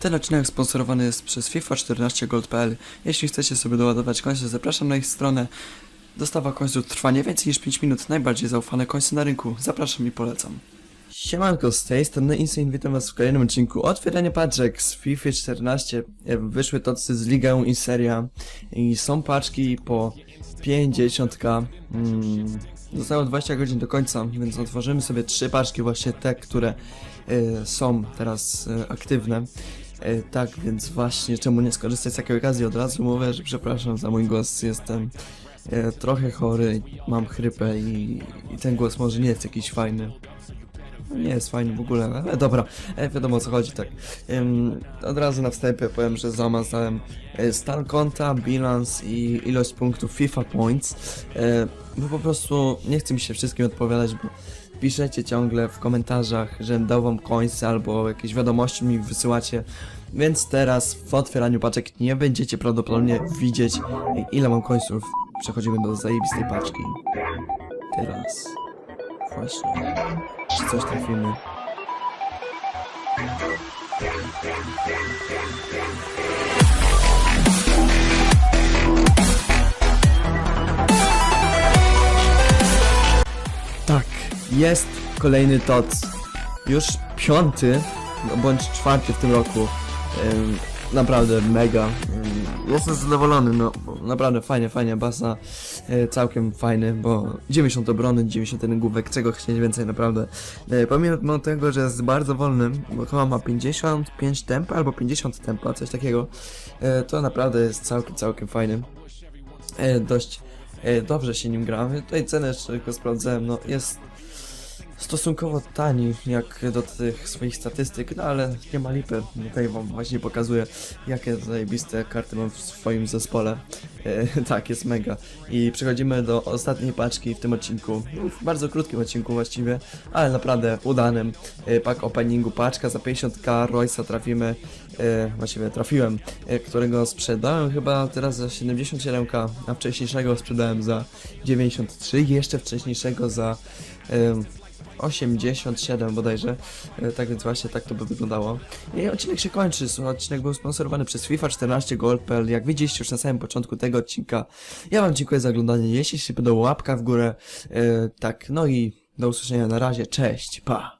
Ten odcinek sponsorowany jest przez FIFA14gold.pl. Jeśli chcecie sobie doładować końce, zapraszam na ich stronę. Dostawa końców trwa nie więcej niż 5 minut. Najbardziej zaufane końce na rynku. Zapraszam i polecam. Siemanko, z tej strony Insane, witam was w kolejnym odcinku Otwieranie paczek z FIFA 14 E, Wyszły tocy z Ligą i Seria I są paczki po 50 mm, Zostało 20 godzin do końca, więc otworzymy sobie trzy paczki Właśnie te, które e, są teraz e, aktywne e, Tak, więc właśnie czemu nie skorzystać z takiej okazji? Od razu mówię, że przepraszam za mój głos Jestem e, trochę chory, mam chrypę i, i ten głos może nie jest jakiś fajny nie jest fajny w ogóle, ale dobra, e, wiadomo o co chodzi, tak. Od razu na wstępie powiem, że zamazałem e, stan konta, bilans i ilość punktów FIFA Points, e, bo po prostu nie chce mi się wszystkim odpowiadać, bo piszecie ciągle w komentarzach, że dał wam końce albo jakieś wiadomości mi wysyłacie, więc teraz w otwieraniu paczek nie będziecie prawdopodobnie widzieć ile mam końców. Przechodzimy do zajebistej paczki. Teraz właśnie czy coś. Tak, jest kolejny TOC. Już piąty, no bądź czwarty w tym roku. Naprawdę mega. Jestem zadowolony, no naprawdę fajnie, fajnie. Basa e, całkiem fajny, bo 90 obrony, 91 główek, czego chcieć więcej naprawdę. E, pomimo tego, że jest bardzo wolny, bo chyba ma 55 tempa albo 50 tempa, coś takiego, e, to naprawdę jest całkiem, całkiem fajny. E, dość e, dobrze się nim gra. Tutaj cenę jeszcze tylko sprawdzałem, no jest stosunkowo tani jak do tych swoich statystyk, no ale nie ma lipy. Tutaj wam właśnie pokazuję, jakie zajebiste karty mam w swoim zespole. E, tak, jest mega. I przechodzimy do ostatniej paczki w tym odcinku. W bardzo krótkim odcinku właściwie, ale naprawdę udanym. E, openingu paczka za 50k Royce'a trafimy. E, właściwie trafiłem, e, którego sprzedałem chyba teraz za 77k, a wcześniejszego sprzedałem za 93, jeszcze wcześniejszego za... E, 87 bodajże, E, tak więc właśnie tak to by wyglądało. I odcinek się kończy, odcinek był sponsorowany przez FIFA 14 Gold.pl, jak widzieliście już na samym początku tego odcinka. Ja wam dziękuję za oglądanie, jeśli się podoba łapka w górę, e, tak, no i do usłyszenia. Na razie, cześć, pa!